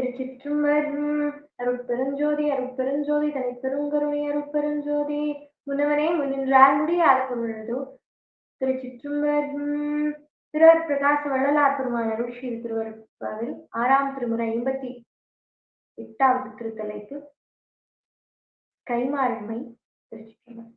திருச்சிற்றம்பலம் அருட்பெருஞ்சோதி அருட்பெருஞ்சோதி தனி பெருங்கருணை அருட்பெருஞ்சோதி முன்னவனே முன்னின்றால் முடியாத பொருளதோ. திருச்சிற்றம்பலம் திருவர் பிரகாச வள்ளலார் பெருமான் அருள்ஷி திருவருப்பாவில் ஆறாம் திருமுறை ஐம்பத்தி எட்டாவது திருத்தலைக்கு கைமாறன்மை திருச்சிற்றம்பலம்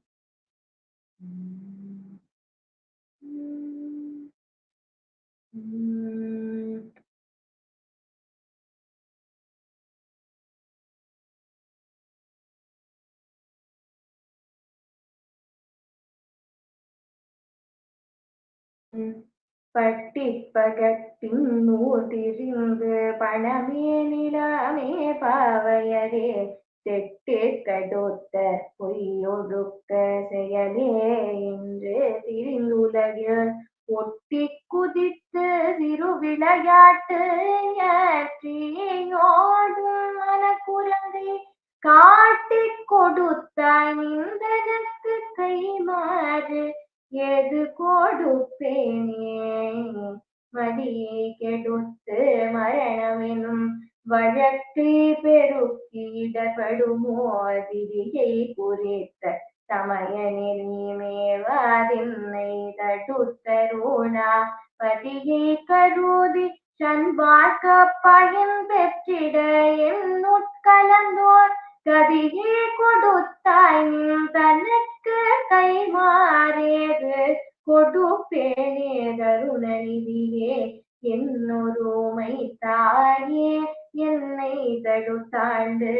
பட்டிப்பகத்தின் நூதிரிந்து பணமே நிலாமே பாவையரே தெட்டு கடோத்த பொய்யொழுக்க செயலே என்று திரிந்துலகில் ஒட்டி குதித்து சிறு விளையாட்டு ஏற்றியோடு மனக்குரங்கை காட்டிக் கொடுத்தாய். நின்றதற்கு கைமாறு எது கொடுப்பேனே மடியை கெடுத்து மரணமெனும் வழக்கை பெருக்கிடப்படுமோ விதியை குறித்த சமய நெறிமேவாதின்னை தடுத்தருணா? பதியை கருதி சன்பார்க்க பயன் பெற்றிட என் உட்கலந்தோர் கதியே கொடுத்தாய் நின் தனக்கு கைமாறேது கொடுப்பேனே கருணநிதியே என்னொருமை தாயே என்னை தடுத்தாண்டு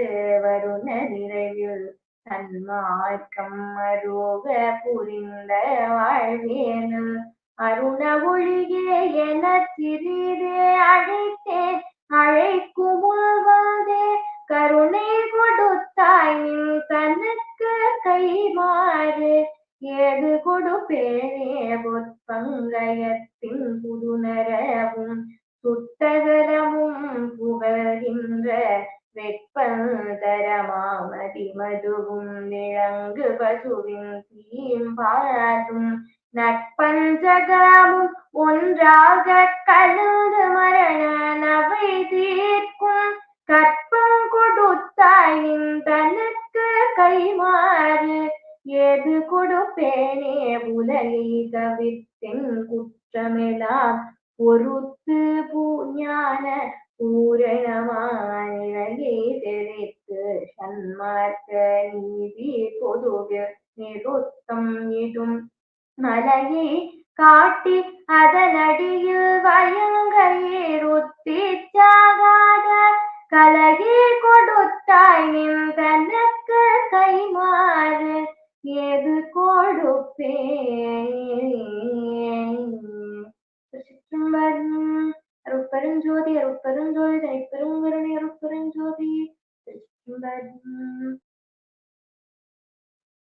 வருண நிறைவில். தன்மார்க்கம் அருக புரிந்த வாழ்வேனு அருண ஒளியே என சிறிதே அழைத்தே. தனக்கு கைமாறு ஏது கொடுப்பேனே பொற்பங்கயத்தின் புதுநரவும் சுட்டகரமும் புகழ்கின்ற வெப்பந்தரமாமதி மதுவும் நிழங்கு பசுவின் தீம்பாதும் நட்பஞ்சகமும் ஒன்றாக கலந்து மரண நவை தீர்க்கும் கொடுப்பேனே உலகை தவிர்த்தென் குற்றமெல்லாம் பொறுத்து பூஞான பூரணமானிலையை தெரித்து சன்மார்க்க நீதி பொதுவில் நிறுத்தம் இடும் மலையை காட்டி அதனடியில் ज्योति और उत्तरण ज्योति। एक तरंग वर्ण